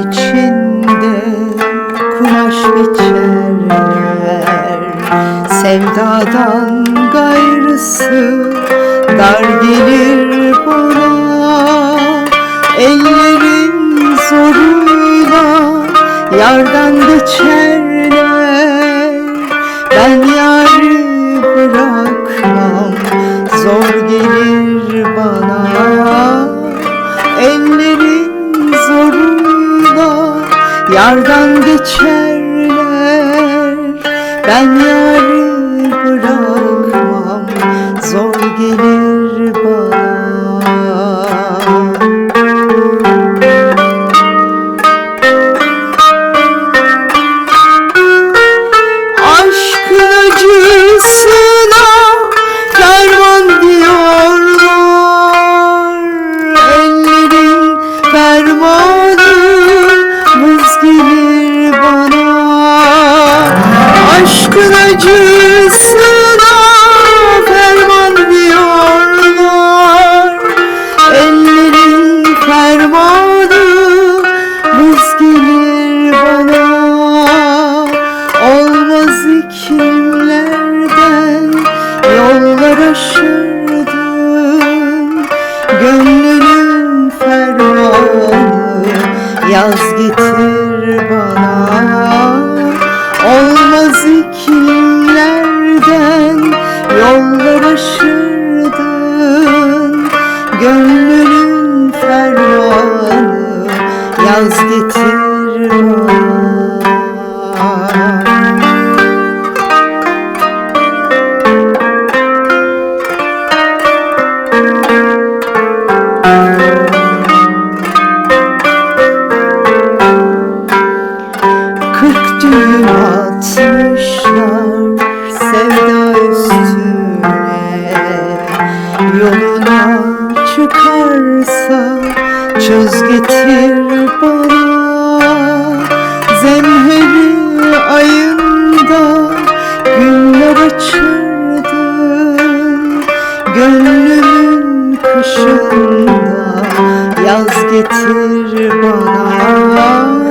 içinde kumaş biçerler Sevdadan gayrısı dar gelir bana. Ellerin zoruyla yardan geçerler yardan geçerler. Ben yarı bırakmam. Zor gelir bana Olmaz iklimlerden yollar aşırdım Gönlünün fermanı yaz getir bana. Olmaz iklimlerden yollar aşırdım Gönlünün fermanı yaz getir çöz getir bana Zemheri ayında. Günler açırdım Gönlümün kışında. Yaz getir bana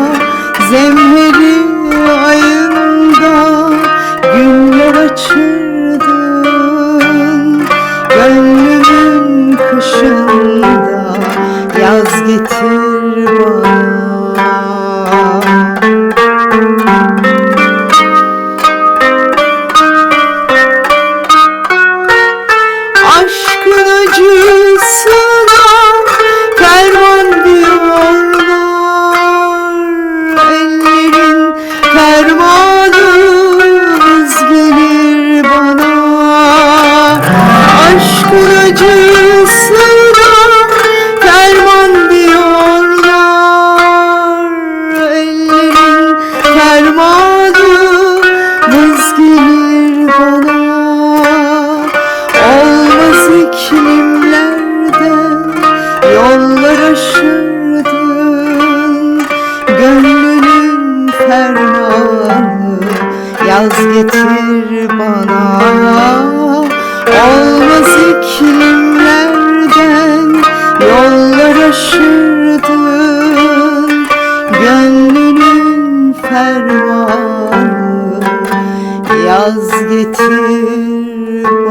aşırdım Gönlünün fermanı yaz getir bana. Olmaz iklimlerden yollar aşırdım. Gönlünün fermanı yaz getir